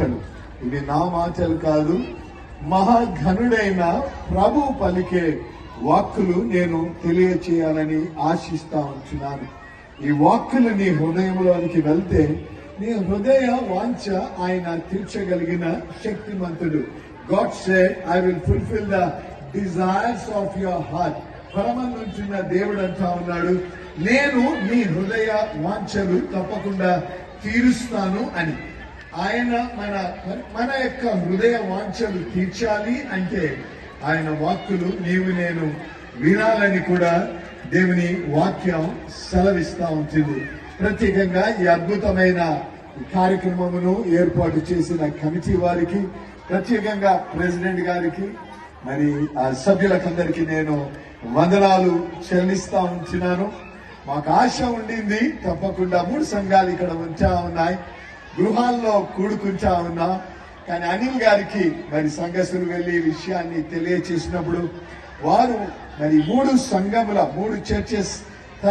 మాటలు. ఇవి నా మాటలు కాదు మహాఘనుడైన ప్రభు పలికే వాక్కులు నేను తెలియచేయాలని ఆశిస్తా ఉంటున్నాను. ఈ వాక్కులు నీ హృదయంలోనికి వెళ్తే నీ హృదయ వాంఛ ఆయన తీర్చగలిగిన శక్తిమంతుడు. God say I will fulfill the desires of your heart పరమందుంచిన దేవుడు అంటా ఉన్నాడు. నేను నీ హృదయ వాంఛలు తప్పకుండా తీరుస్తాను అని. ఆయన మన మన యొక్క హృదయ వాంఛలు తీర్చాలి అంటే ఆయన వాక్కులు నీవు నేను వినాలని కూడా దేవుని వాక్యం సెలవిస్తా ఉంటుంది. ప్రత్యేకంగా ఈ అద్భుతమైన కార్యక్రమమును ఏర్పాటు చేసిన కమిటీ వారికి ప్రత్యేకంగా ప్రెసిడెంట్ గారికి మరి ఆ సభ్యులకందరికీ నేను వందనాలు చెల్లిస్తా ఉంటున్నాను. మాకు ఆశ ఉండింది తప్పకుండా మూడు సంఘాలు ఇక్కడ ఉంచా ఉన్నాయి. గృహాల్లో కూడుకుంటా ఉన్నా కానీ అనిల్ గారికి మరి సంఘస్థులు వెళ్ళి ఈ విషయాన్ని తెలియచేసినప్పుడు వారు మరి మూడు సంఘముల మూడు చర్చెస్